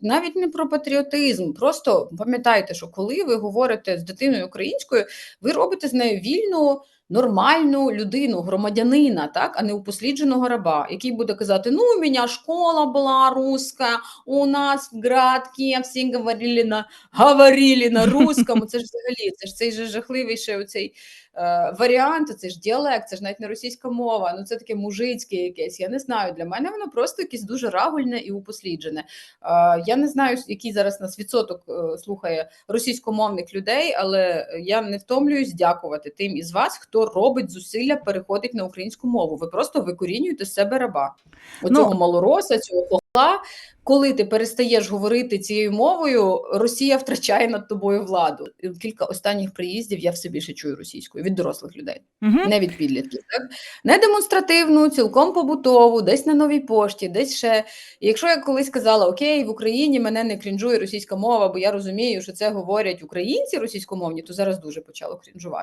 Навіть не про патріотизм. Просто пам'ятайте, що коли ви говорите з дитиною українською, ви робите з нею вільну, нормальну людину, громадянина, так, а не упослідженого раба, який буде казати: Ну, у мене школа була руська, у нас в градці всі говорили на говорили на русскому. Це ж взагалі, це ж цей же жахливий ще оцей е, варіант, це ж діалект, це ж навіть не російська мова. Ну це таке мужицьке якесь. Я не знаю. Для мене воно просто якесь дуже рагульне і упосліджене. Е, я не знаю, який зараз нас відсоток е, слухає російськомовних людей, але я не втомлююсь дякувати тим із вас, хто робить зусилля, переходить на українську мову. Ви просто викорінюєте з себе раба. Оцього Ну, малороса, цього. Коли ти перестаєш говорити цією мовою, Росія втрачає над тобою владу. Кілька останніх приїздів я все більше чую російською від дорослих людей, Мгм. не від підлітків. Так? Не демонстративну, цілком побутову, десь на новій пошті, десь ще. І якщо я колись казала, окей, в Україні мене не крінжує російська мова, бо я розумію, що це говорять українці російськомовні, то зараз дуже почало крінжувати.